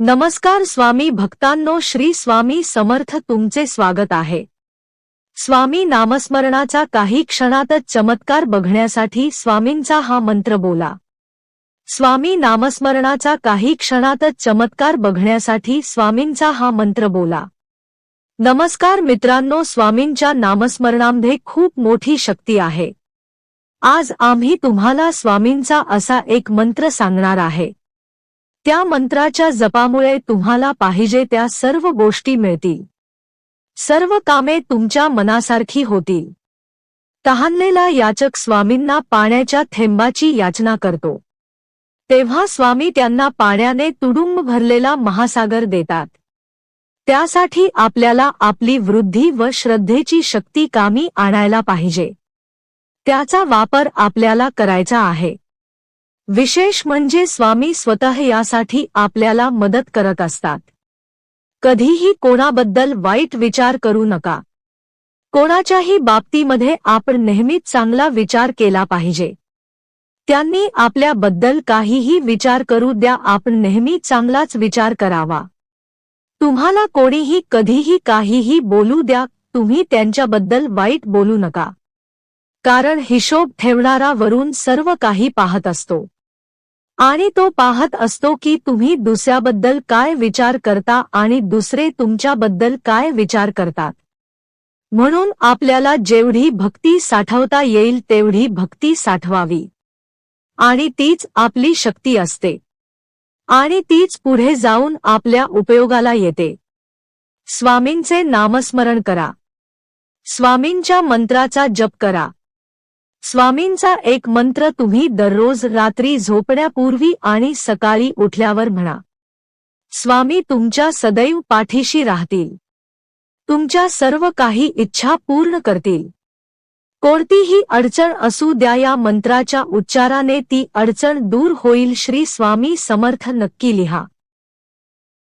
नमस्कार स्वामी भक्तांनो श्री स्वामी समर्थ तुमचे स्वागत आहे. स्वामी नामस्मरणाचा काही क्षणातच चमत्कार बघण्यासाठी स्वामींचा हा मंत्र बोला. स्वामी नामस्मरणाचा काही क्षणातच चमत्कार बघण्यासाठी स्वामींचा हा मंत्र बोला. नमस्कार मित्रांनो स्वामींच्या नामस्मरणामध्ये खूप मोठी शक्ती आहे. आज आम्ही तुम्हाला स्वामींचा असा एक मंत्र सांगणार आहे. त्या मंत्राच्या जपामुळे तुम्हाला पाहिजे त्या सर्व गोष्टी मिळतील. सर्व कामे तुमच्या मनासारखी होतील. तहानलेला याचक स्वामींना पाण्याच्या थेंबाची याचना करतो. तेव्हा स्वामी त्यांना पाण्याने तुडुंब भरलेला महासागर देतात. त्यासाठी आपल्याला आपली वृद्धी व श्रद्धेची शक्ती कामी आणायला पाहिजे. त्याचा वापर आपल्याला करायचा आहे. विशेष म्हणजे स्वामी स्वतः यासाठी आपल्याला मदत करत असतात. कधीही कोणाबद्दल वाईट विचार करू नका. कोणाच्याही बाबतीमध्ये आपण नेहमीच चांगला विचार केला पाहिजे. त्यांनी आपल्याबद्दल काहीही विचार करू द्या आपण नेहमी चांगलाच विचार करावा. तुम्हाला कोणीही कधीही काहीही बोलू द्या तुम्ही त्यांच्याबद्दल वाईट बोलू नका. कारण हिशोब ठेवणारा वरून सर्व काही पाहत असतो. आणि तो पाहत असतो की तुम्ही दुसऱ्याबद्दल काय विचार करता आणि दुसरे तुमच्याबद्दल काय विचार करतात. म्हणून आपल्याला जेवढी भक्ती साठवता येईल तेवढी भक्ती साठवावी. आणि तीच आपली शक्ती असते. आणि तीच पुढे जाऊन आपल्या उपयोगाला येते. स्वामींचे नामस्मरण करा. स्वामींच्या मंत्राचा जप करा. स्वामींचा एक मंत्र तुम्ही दररोज रात्री झोपण्यापूर्वी आणि सकाळी उठल्यावर म्हणा. स्वामी तुमच्या सदैव पाठीशी राहतील. तुमच्या सर्व काही इच्छा पूर्ण करतील. कोणतीही अडचण असू द्या या मंत्राच्या उच्चाराने ती अडचण दूर होईल. श्री स्वामी समर्थ नक्की लिहा.